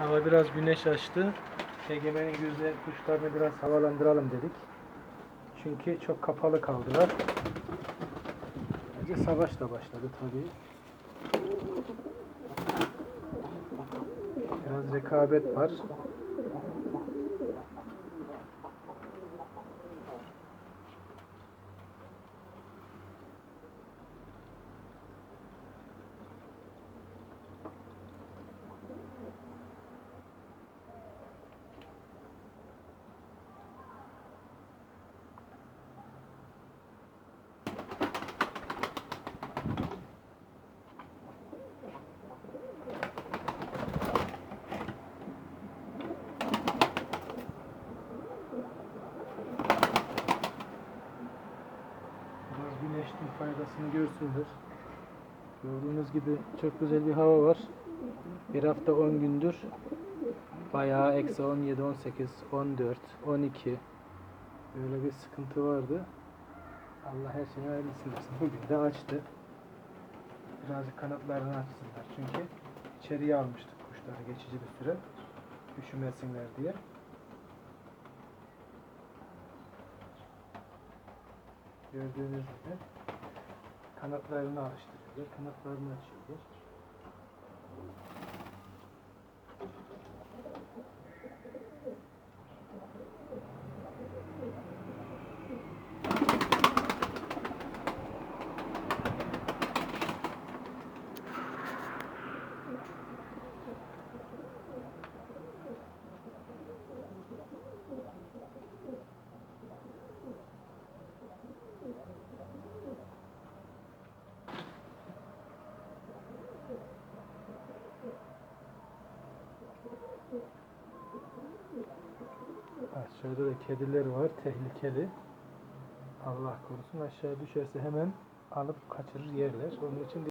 Hava biraz güneş açtı. Egemen'in güzel kuşlarını biraz havalandıralım dedik. Çünkü çok kapalı kaldılar. Önce savaş da başladı tabii. Biraz rekabet var. Güneşin faydasını görsünler. Gördüğünüz gibi çok güzel bir hava var. Bir hafta 10 gündür bayağı eksi 17, 18, 14, 12 böyle bir sıkıntı vardı. Allah her şeyi hayırlısını versin. Bugün de açtı. Birazcık kanatlarını açsınlar. Çünkü içeriye almıştık kuşları geçici bir süre. Üşümesinler diye. Gördüğünüz gibi kanatlarını alıştırıyorlar. Kanatlarını açıyorlar. Aşağıda da kediler var. Tehlikeli. Allah korusun aşağı düşerse hemen alıp kaçırır yerler. Onun için